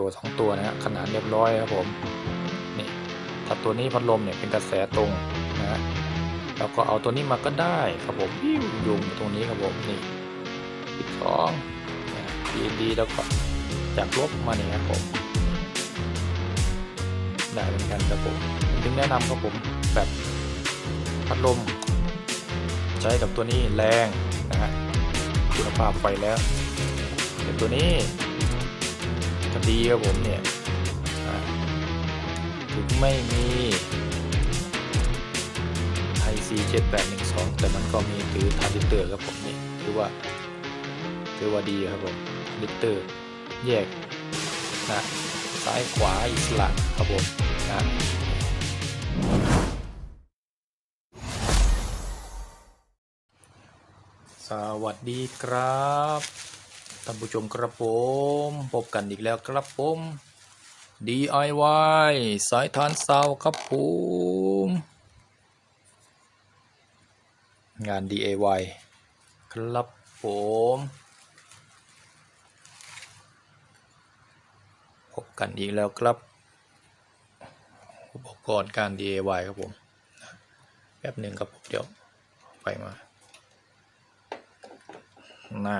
ตัวสองตัวนะฮะขนาดเรียบร้อยครับผมนี่ถ้าตัวนี้พัดลมเนี่ยเป็นกระแสตรงนะฮะแล้วก็เอาตัวนี้มาก็ได้ครับผมปิ้วโยงตรงนี้ครับผมนี่สิบสองดีดีแล้วก็จากลบมาเนี่ยครับผมได้เหมือนกันครับผมผมถึงแนะนำครับผมแบบพัดลม ใช้กับตัวนี้แรงนะฮะคุณภาพไฟแล้วแต่ตัวนี้ ดีครับผมเนี่ยอ่าถึงไม่มี IC 7812แต่มันก็มีถือทาร์ดิเตอร์ครับผมนี่ถือว่าถือว่าดีครับผมดิเตอร์แยกนะซ้ายขวาอิสระครับผมนะสวัสดีครับ ท่านผู้ชมครับผมพบกันอีกแล้วครับผม DIY สายทานซาวครับผมงาน DIY ครับผมพบกันอีกแล้วครับ อุปกรณ์การ DIY ครับผมแป๊บหนึ่งครับผมเดี๋ยวไปมาหน้า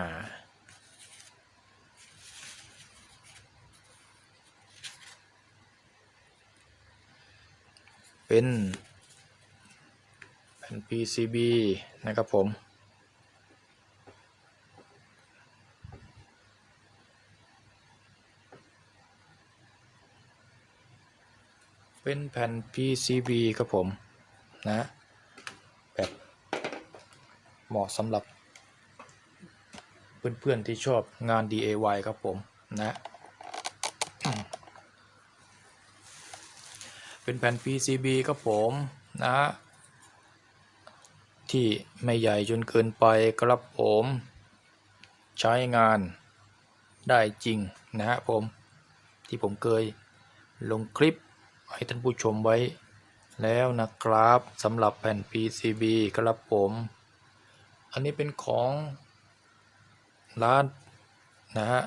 เป็นแผ่น PCB นะครับผม เป็นแผ่น PCB ครับผมนะแบบเหมาะสำหรับเพื่อนๆที่ชอบงาน DIY ครับผมนะ เป็นแผ่น PCB ครับผมนะที่ไม่ใหญ่จนเกินไปครับผมใช้งานได้จริงนะฮะผมที่ผมเคยลงคลิปให้ท่านผู้ชมไว้แล้วนะครับสำหรับแผ่น PCB ครับผม อันนี้เป็นของร้านนะฮะ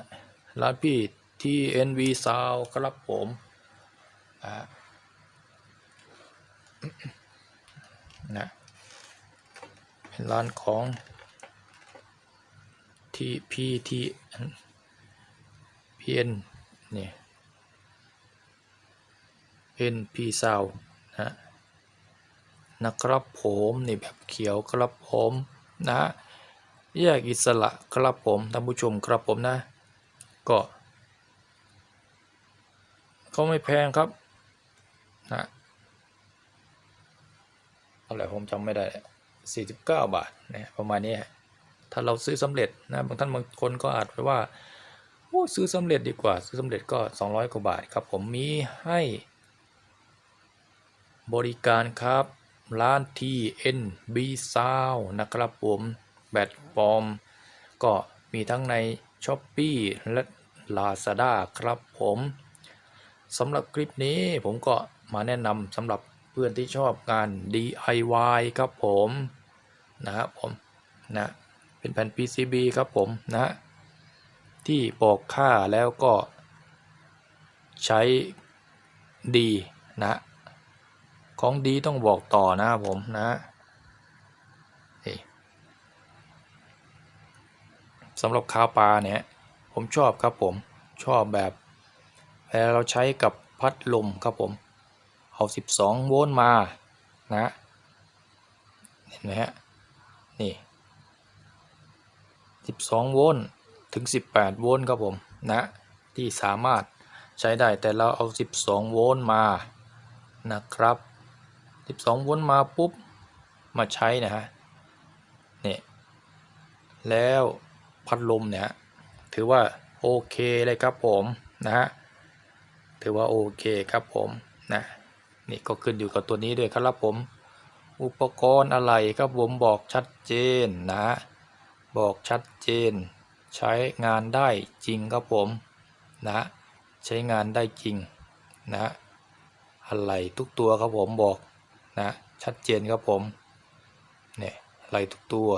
ร้านพี่ TNV Sound ครับผมอ่า นะเป็นร้านของที่ PT PN เนี่ย NP Sound นะนะครับผมนี่แบบเขียวครับผมนะแยกอิสระครับผมท่านผู้ชมครับผมนะ ก็เขาไม่แพงครับนะ อะไรผมจำไม่ได้ 49 บาทนะประมาณนี้ถ้าเราซื้อสำเร็จนะบางท่านบางคนก็อาจไปว่าโอ้ซื้อสำเร็จดีกว่า ซื้อสำเร็จก็ 200 กว่าบาทครับ ผมมีให้บริการครับ ร้าน TNB Sound นะครับผมแบตปลอมก็มีทั้งใน s h อ p e e และ Lazada ครับผมสำหรับคลิปนี้ผมก็มาแนะนำสำหรับ พื่อนที่ชอบงาน DIY ครับผมนะครับผมนะเป็นแผ่น PCB ครับผมนะที่บอกค่าแล้วก็ใช้ดีนะของดีต้องบอกต่อนะครับผมนะสำหรับข้าวปลาเนี่ยผมชอบครับผมชอบแบบเวลาเราใช้กับพัดลมครับผม เอา 12 โวลต์มานะ เห็นไหมฮะ นี่ 12 โวลต์ถึง 18 โวลต์ครับผมนะ ที่สามารถใช้ได้แต่เราเอา 12 โวลต์มานะครับ 12 โวลต์มาปุ๊บ มาใช้นะฮะนี่แล้วพัดลมเนี่ยถือว่าโอเคเลยครับผมนะฮะถือว่าโอเคครับผมนะ นี่ก็ขึ้นอยู่กับตัวนี้ด้วยครับผม อุปกรณ์อะไรครับผมบอกชัดเจนนะ บอกชัดเจน ใช้งานได้จริงครับผมนะ ใช้งานได้จริงนะ อะไรทุกตัวครับผมบอกนะ ชัดเจนครับผมเนี่ยอะไรทุกตัว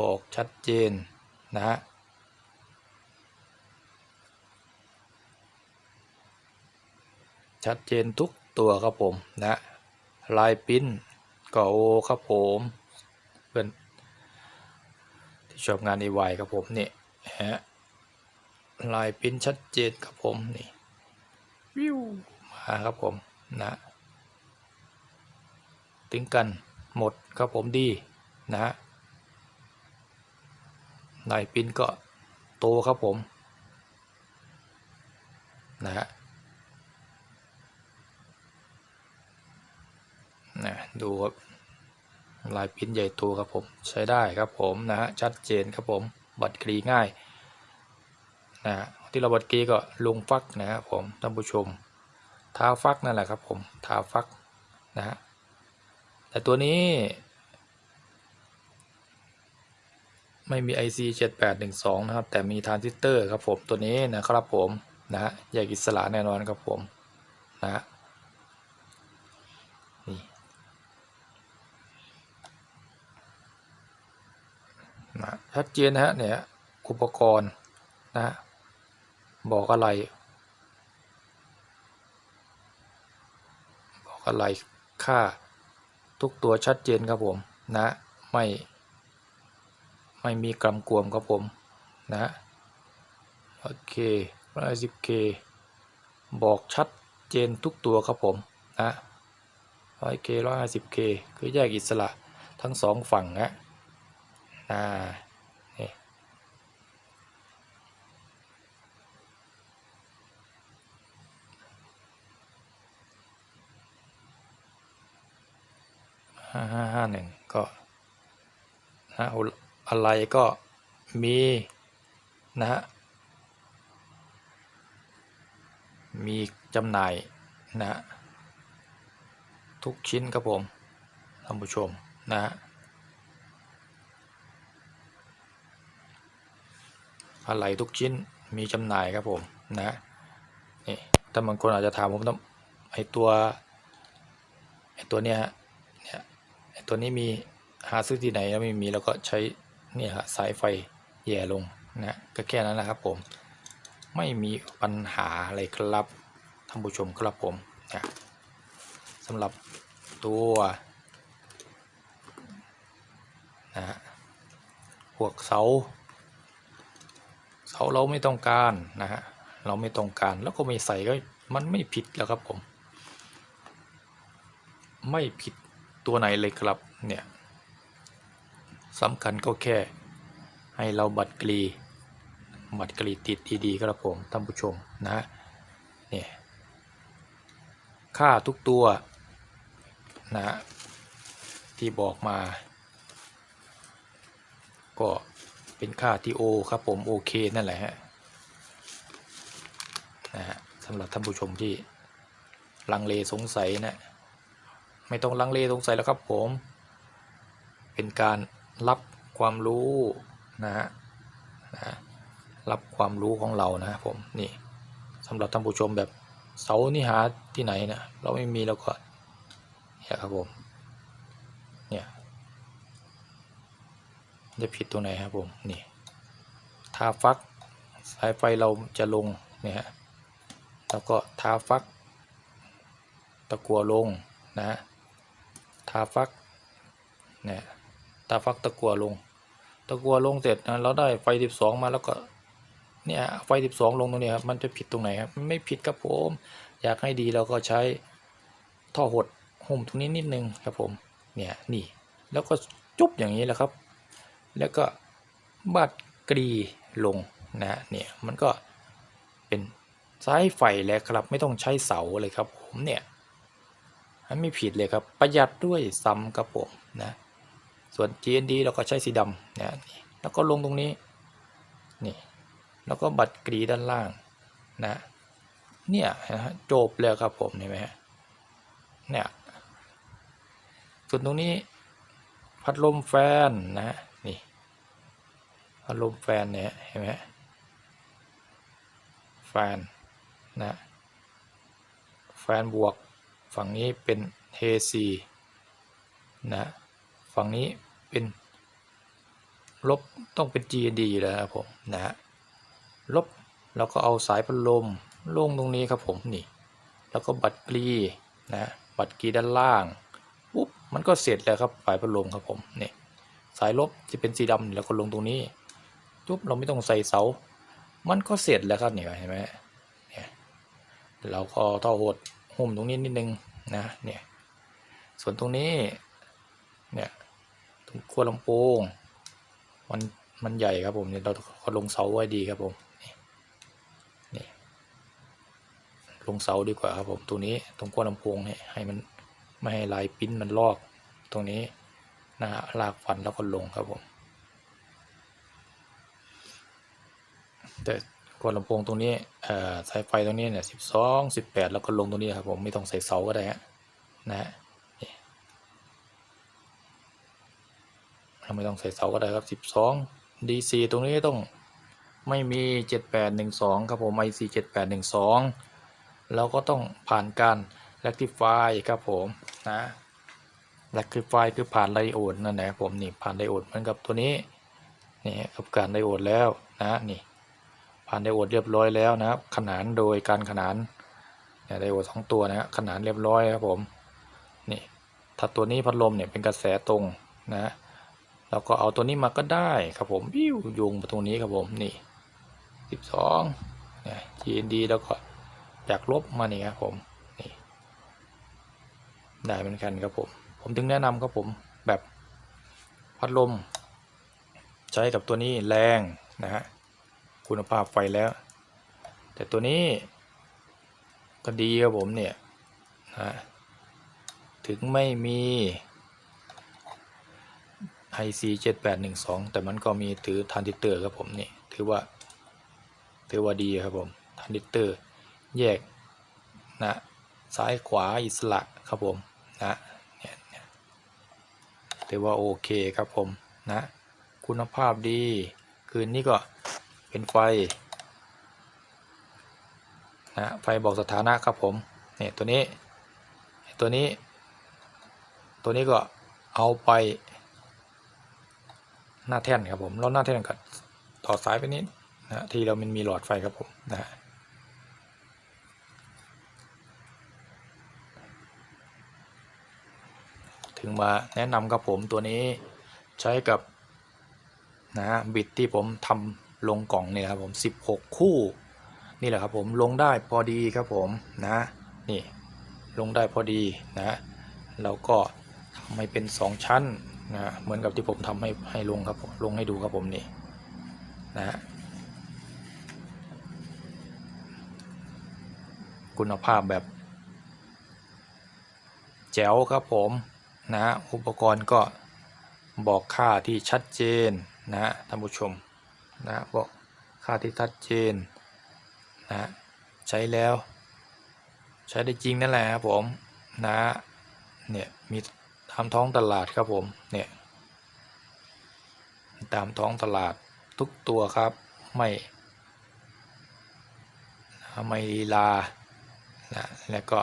บอกชัดเจนนะชัดเจนทุก ตัวครับผมนะลายปริ้นก็โอครับผมเพื่อนที่ชอบงาน EY ครับผมนี่ฮะลายปริ้นชัดเจนครับผมนี่วิวมาครับผมนะถึงกันหมดครับผมดีนะฮะลายปริ้นก็โตครับผมนะฮะ นะดูครับลายพิมพ์ใหญ่โตครับผมใช้ได้ครับผมนะฮะชัดเจนครับผมบัตรกรีง่ายนะฮะที่เราบัตรกรีก็ลงฟักนะครับผมท่านผู้ชมท้าฟักนั่นแหละครับผมท้าฟักนะฮะแต่ตัวนี้ ไม่มี IC 7812 นะครับ แต่มีทรานซิสเตอร์ครับผมตัวนี้นะครับผมนะฮะแยกอิสระแน่นอนครับผมนะฮะ นะชัดเจนนะฮะเนี่ยอุปกรณ์นะบอกอะไร บอกอะไรค่าทุกตัวชัดเจนครับผมนะไม่ไม่มีกำกลวมครับผมนะโอเคร้อยสิบเคบอกชัดเจนทุกตัวครับผมนะร้อยเคร้อยห้าสิบเคคือแยกอิสระทั้งสองฝั่งนะ อ่าห้าห้าห้าหนึ่งก็นะอะไรก็มีนะฮะมีจำหน่ายนะฮะทุกชิ้นครับผมท่านผู้ชมนะฮะ อะไรทุกชิ้นมีจำหน่ายครับผมนะนี่ถ้าบางคนอาจจะถามผมต้องไอตัวไอตัวเนี้ยฮะเนี่ยไอตัวนี้มีหาซื้อที่ไหนแล้วไม่มีแล้วก็ใช้เนี่ยฮะสายไฟแย่ลงนะก็แค่นั้นแหละครับผมไม่มีปัญหาอะไรครับท่านผู้ชมครับผมนะสำหรับตัวนะพวกเสา เสาเราไม่ต้องการนะฮะเราไม่ต้องการแล้วก็ไม่ใส่ก็มันไม่ผิดแล้วครับผม ไม่ผิดตัวไหนเลยครับเนี่ยสำคัญก็แค่ให้เราบัตรกรีบัตรกรีติดดีๆครับผมท่านผู้ชมนะเนี่ยค่าทุกตัวนะที่บอกมา ก็ เป็นค่าที่โอครับผมโอเคนั่นแหละฮะนะฮะสำหรับท่านผู้ชมที่ลังเลสงสัยนะไม่ต้องลังเลสงสัยแล้วครับผม เป็นการรับความรู้นะฮะนะรับความรู้ของเรานะครับผมนี่สำหรับท่านผู้ชมแบบเสานี่หาที่ไหนนะเราไม่มีแล้วก็เนี่ยครับผมเนี่ย จะผิดตัวไหนครับผมนี่ทาฟักสายไฟเราจะลงเนี่ยฮะแล้วก็ทาฟัก ตะกัวลงนะฮะทาฟักเนี่ยทาฟักตะกัวลง ตะกัวลงเสร็จนะเราได้ไฟ 12 มาแล้วก็เนี่ยไฟ 12 ลงตรงนี้ครับมันจะผิดตรงไหนครับไม่ผิดครับผมอยากให้ดีเราก็ใช้ท่อหดหุ้มตรงนี้นิดนึงครับผมเนี่ยนี่แล้วก็จุ๊บอย่างนี้แหละครับ แล้วก็บัดกรีลงนะเนี่ยมันก็เป็นสายไฟแล้วครับไม่ต้องใช้เสาเลยครับผมเนี่ยมันไม่ผิดเลยครับประหยัดด้วยซ้ำครับผมนะส่วน GND เราก็ใช้สีดำนะแล้วก็ลงตรงนี้นี่แล้วก็บัดกรีด้านล่างนะเนี่ยนะฮะจบแล้วครับผมเห็นไหมฮะเนี่ยส่วนตรงนี้พัดลมแฟนนะ นี่พัดลมแฟนเนี่ยเห็นไหมแฟนนะแฟนบวกฝั่งนี้เป็น AC นะฝั่งนี้เป็นลบต้องเป็น GND อยู่แล้วครับผมนะลบเราก็เอาสายพัดลมลงตรงนี้ครับผมนี่แล้วก็บัตรกรีนะบัตรกรีด้านล่างปุ๊บมันก็เสร็จแล้วครับปลายพัดลมครับผมนี่สายลบจะเป็นสีดำแล้วก็ลงตรงนี้ ปุ๊บเราไม่ต้องใส่เสา มันก็เสร็จแล้วครับเนี่ยเห็นไหมเนี่ยเราก็ท่อหดหุ้มตรงนี้นิดนึงนะเนี่ยส่วนตรงนี้เนี่ยตรงขั้วลำโพงมันมันใหญ่ครับผมเนี่ยเราก็ลงเสาไว้ดีครับผมนี่นี่ลงเสาดีกว่าครับผมตัวนี้ตรงขั้วลำโพงเนี่ยให้มันไม่ให้ลายปิ้นมันลอกตรงนี้นะฮะลากฟันแล้วก็ลงครับผม แต่กดลำโพงตรงนี้สายไฟตรงนี้เนี่ยสิบสองสิบแปดแล้วก็ลงตรงนี้ครับผมไม่ต้องใส่เสาก็ได้ฮะนะฮะไม่ต้องใส่เสาก็ได้ครับสิบสอง DC ตรงนี้ต้องไม่มีเจ็ดแปดหนึ่งสองครับผม IC เจ็ดแปดหนึ่งสองแล้วก็ต้องผ่านการ rectify ครับผมนะ rectify คือผ่านไดโอดนั่นแหละผมนี่ผ่านไดโอดเหมือนกับตัวนี้นี่กับการไดโอดแล้วนะนี่ ผ่านไดโอดเรียบร้อยแล้วนะครับ ขนานโดยการขนานไดโอดสองตัวนะฮะขนานเรียบร้อยครับผมนี่ถ้าตัวนี้พัดลมเนี่ยเป็นกระแสตรงนะเราก็เอาตัวนี้มาก็ได้ครับผมวิวโยงมาตรงนี้ครับผมนี่สิบสองเนี่ย GND แล้วก็จากลบมานี่ครับผมนี่ได้เหมือนกันครับผม ผมถึงแนะนำครับผมแบบพัดลม ใช้กับตัวนี้แรงนะฮะ คุณภาพไฟแล้ว แต่ตัวนี้ก็ดีครับผมเนี่ยนะถึงไม่มี IC 7812 แต่มันก็มีถือทรานซิเตอร์ครับผมนี่ถือว่า ถือว่าดีครับผมทรานซิเตอร์แยกนะซ้ายขวาอิสระครับผมนะเนี่ยถือว่าโอเคครับผมนะ คุณภาพดี คืนนี้ก็ เป็นไฟนะไฟบอกสถานะครับผมเนี่ยตัวนี้ตัวนี้ ตัวนี้ก็เอาไป หน้าแท่นครับผมแล้วหน้าแท่นก็ต่อสายไปนิดนะที่เรามันมีหลอดไฟครับผมนะฮะถึงมาแนะนำครับผมตัวนี้ใช้กับนะบิดที่ผมทำ ลงกล่องเนี่ยครับผม 16 คู่ นี่แหละครับผมลงได้พอดีครับผมนะนี่ลงได้พอดีนะแล้วก็ทำให้เป็น 2 ชั้นนะเหมือนกับที่ผมทำให้ให้ลงครับลงให้ดูครับผมนี่นะคุณภาพแบบ แจ๋วครับผมนะอุปกรณ์ก็บอกค่าที่ชัดเจนนะท่านผู้ชม นะบอกค่าที่ชัดเจนนะใช้แล้ว ใช้ได้จริงนั่นแหละครับผมนะเนี่ยมีตามท้องตลาดครับผมเนี่ยตามท้องตลาดทุกตัวครับไม่ไม่ลีลานะแล้วก็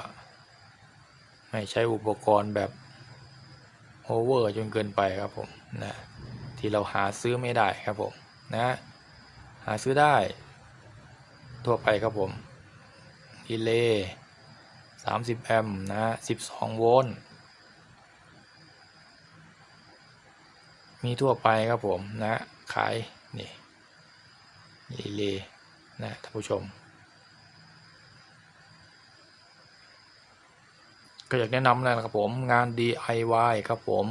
ไม่ใช้อุปกรณ์แบบโอเวอร์จนเกินไปครับผมนะที่เราหาซื้อไม่ได้ครับผมนะ หาซื้อได้ ทั่วไปครับผมดีเลย์30 แอมป์นะ12 โวลต์ มีทั่วไปครับผมนะขาย นี่ดีเลย์นะท่านผู้ชม ก็อยากแนะนำนะครับผม งาน DIY ครับผม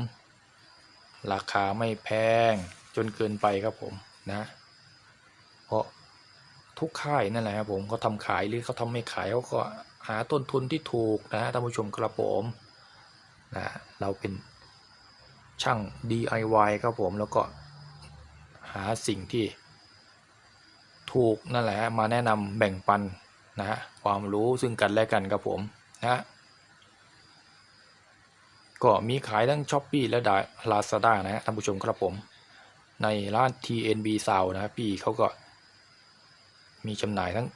ราคาไม่แพงจนเกินไปครับผมนะ ทุกค่ายนั่นแหละครับผมเขาทำขายหรือเขาทำไม่ขายเขาก็หาต้นทุนที่ถูกนะท่านผู้ชมครับผมนะเราเป็นช่าง DIY ครับผมแล้วก็หาสิ่งที่ ถูกนั่นแหละมาแนะนำแบ่งปันนะฮะความรู้ซึ่งกันและกันครับผมนะก็มีขายทั้ง s h อ p e e และ Lazada นะฮะท่านผู้ชมครับผม ในร้าน TNB Sound นะพี่เขาก็ มีจำหน่ายทั้ง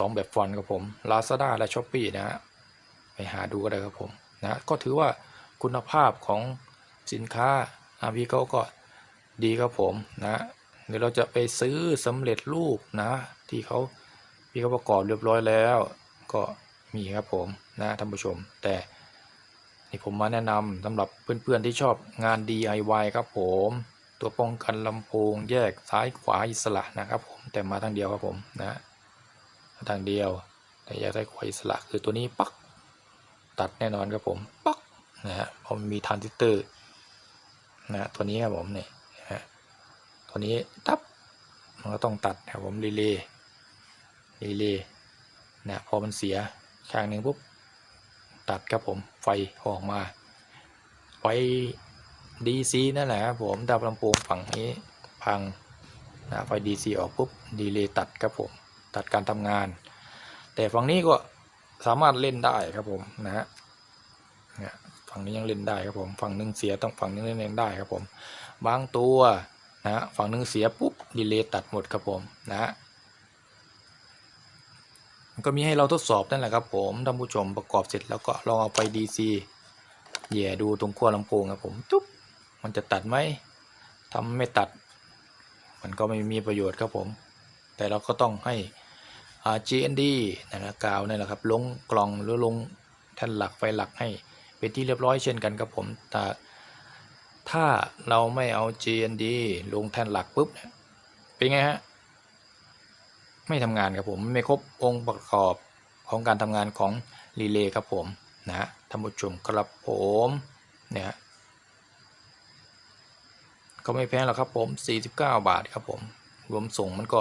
2 แบบฟอนต์ครับผม Lazada และ s h อ p e e นะฮะไปหาดูก็ได้ครับผมนะก็ถือว่าคุณภาพของสินค้าอาพี่เขาก็ดีครับผมนะหรือเราจะไปซื้อสำเร็จรูปนะ ที่เขาพี่เขาประกอบเรียบร้อยแล้ว ก็มีครับผมนะท่านผู้ชม แต่นี่ผมมาแนะนำสำหรับเพื่อนๆที่ชอบงาน DIY ครับผม ตัวป้องกันลำโพงแยกซ้ายขวาอิสระนะครับผมแต่มาทางเดียวครับผมนะมาทางเดียวแต่แยกซ้ายขวาอิสระคือตัวนี้ปักตัดแน่นอนครับผมปักนะฮะเพราะมันมีทรานซิสเตอร์นะตัวนี้ครับผมเนี่นะตัวนี้ตับมันก็ต้องตัดครับผมรีเลย์รีเลย์นะพอมันเสียข้างหนึ่งปุ๊บตัดครับผมไฟออกมาไฟ DC นั่นแหละครับผมดับลำโพงฝั่งนี้พังนะไฟ DC ออกปุ๊บดีเลย์ตัดครับผมตัดการทำงาน แต่ฝั่งนี้ก็สามารถเล่นได้ครับผมนะฮะเนี่ยฝั่งนี้ยังเล่นได้ครับผมฝั่งหนึงเสียต้องฝั่งนึงเล่นได้ครับผมบางตัวนะฮะฝั่งหนึงเสียปุ๊บดีเลย์ตัดหมดครับผมนะฮะก็มีให้เราทดสอบนั่นแหละครับผมท่านผู้ชมประกอบเสร็จแล้วก็ลองเอาไป DC แหย่ดูตรงขั้วลำโพงครับผมจุ๊บ มันจะตัดไหมทำไม่ตัด มันก็ไม่มีประโยชน์ครับผม แต่เราก็ต้องให้ GND นะครับกาวนี่แหละครับลงกล่องหรือลงแท่นหลักไฟหลักให้เป็นที่เรียบร้อยเช่นกันครับผมแต่ถ้าเราไม่เอา GND ลงแท่นหลักปุ๊บเป็นไงฮะไม่ทำงานครับผมไม่ครบองค์ประกอบของการทำงานของรีเลย์ครับผมนะท่านผู้ชมครับผมเนี่ย ก็ไม่แพงหรอกครับผม 49 บาทครับผม รวมส่งมันก็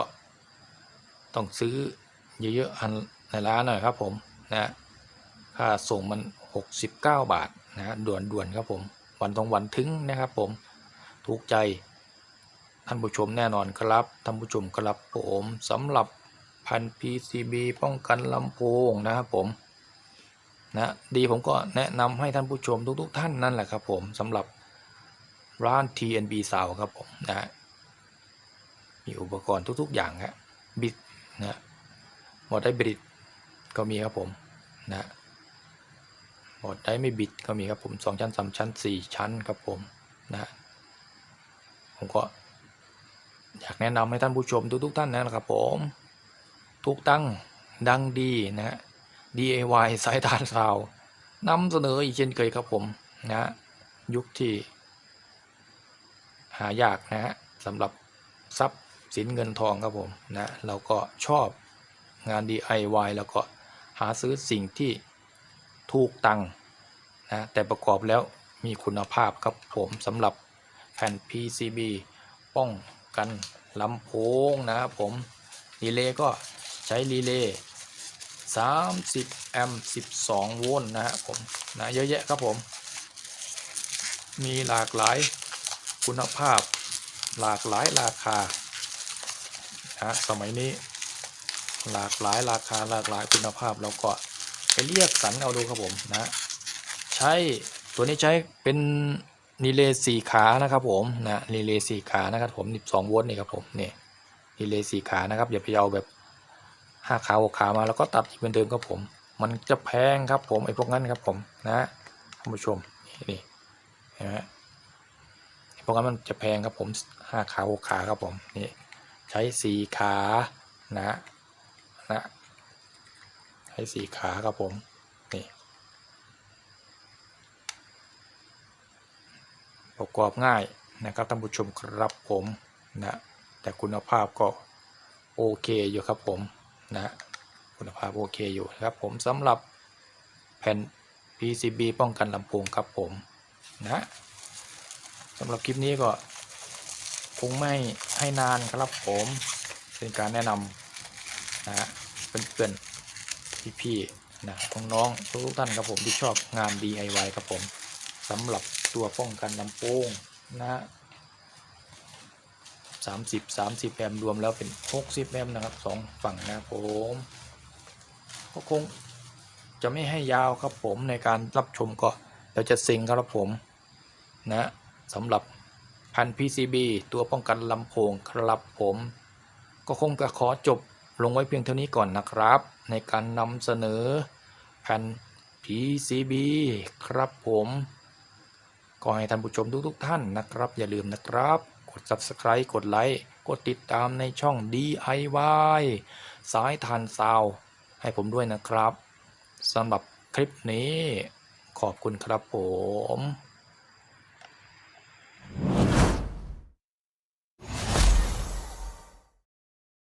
ต้องซื้อเยอะๆอันในร้านหน่อยครับผมนะค่าส่งมัน 69 บาทนะด่วนๆครับผม วันตรงวันถึงนะครับผม ถูกใจท่านผู้ชมแน่นอนครับท่านผู้ชมครับผมสำหรับพัน PCB ป้องกันลำโพงนะครับผมนะดีผมก็แนะนำให้ท่านผู้ชมทุกๆ ท่านนั่นแหละครับผมสำหรับ ร้าน TNB Sound ครับผมนะมีอุปกรณ์ทุก ๆ อย่างครับบิดนะหมดได้บิดก็มีครับผมนะหมดได้ไม่บิดก็มีครับผม2ชั้น3ชั้น4ชั้นครับผมนะผมก็อยากแนะนำให้ท่านผู้ชมทุกๆท่านนะครับผม ทุกตั้งดังดีนะ DIY สายทานซาวนำเสนออีกเช่นเคยครับผมนะยุคที่ หายากนะฮะสำหรับทรัพย์สินเงินทองครับผมนะเราก็ชอบงาน DIY แล้วก็หาซื้อสิ่งที่ถูกตังนะแต่ประกอบแล้วมีคุณภาพครับผมสำหรับแผ่น PCB ป้องกันลำโพงนะครับผมรีเลย์ก็ใช้รีเลย์30แอมป์12 โวลต์นะฮะผมนะเยอะแยะครับผม มีหลากหลาย คุณภาพหลากหลายราคานะสมัยนี้หลากหลายราคาหลากหลายคุณภาพเราก็ไปเรียกสรรเอาดูครับผมนะใช้ตัวนี้ใช้เป็นรีเลย์สี่ขานะครับผมนะรีเลย์สี่ขานะครับผม12โวลต์นี่ครับผมนี่รีเลย์สี่ขานะครับอย่าไปเอาแบบห้าขาหกขามาแล้วก็ตัดอีกเหมือนเดิมครับผม มันจะแพงครับผมไอ้พวกนั้นครับผมนะท่านผู้ชมนี่เห็นไหม ไอ้พวกนั้นมันจะแพงครับผมห้าขาหกขาครับผมนี่ใช้สี่ขานะนะใช้สี่ขาครับผมนี่ประกอบง่ายนะครับท่านผู้ชมครับผมนะแต่คุณภาพก็โอเคอยู่ครับผมนะคุณภาพโอเคอยู่นะครับผมสำหรับแผ่น PCB ป้องกันลำโพงครับผมนะ สำหรับคลิปนี้ก็คงไม่ให้นานครับผมเป็นการแนะนำนะเพื่อนๆพี่ๆนะน้องๆทุกท่านครับผมที่ชอบงาน DIY ครับผมสำหรับตัวป้องกันลำโพงนะ30 30แอมรวมแล้วเป็น60แอมนะครับสองฝั่งนะครับผมก็คงจะไม่ให้ยาวครับผมในการรับชมก็เดี๋ยวจะซิงครับผมนะ สำหรับพัน PCB ตัวป้องกันลำโพงครับผม ก็คงจะขอจบลงไว้เพียงเท่านี้ก่อนนะครับ ในการนำเสนอแผ่น PCB ครับผมก็ให้ท่านผู้ชมทุกๆท่านนะครับ อย่าลืมนะครับ กด subscribe กดไลค์กดติดตามในช่อง DIY สายทานซาว ให้ผมด้วยนะครับสสำหรับคลิปนี้ขอบคุณครับผม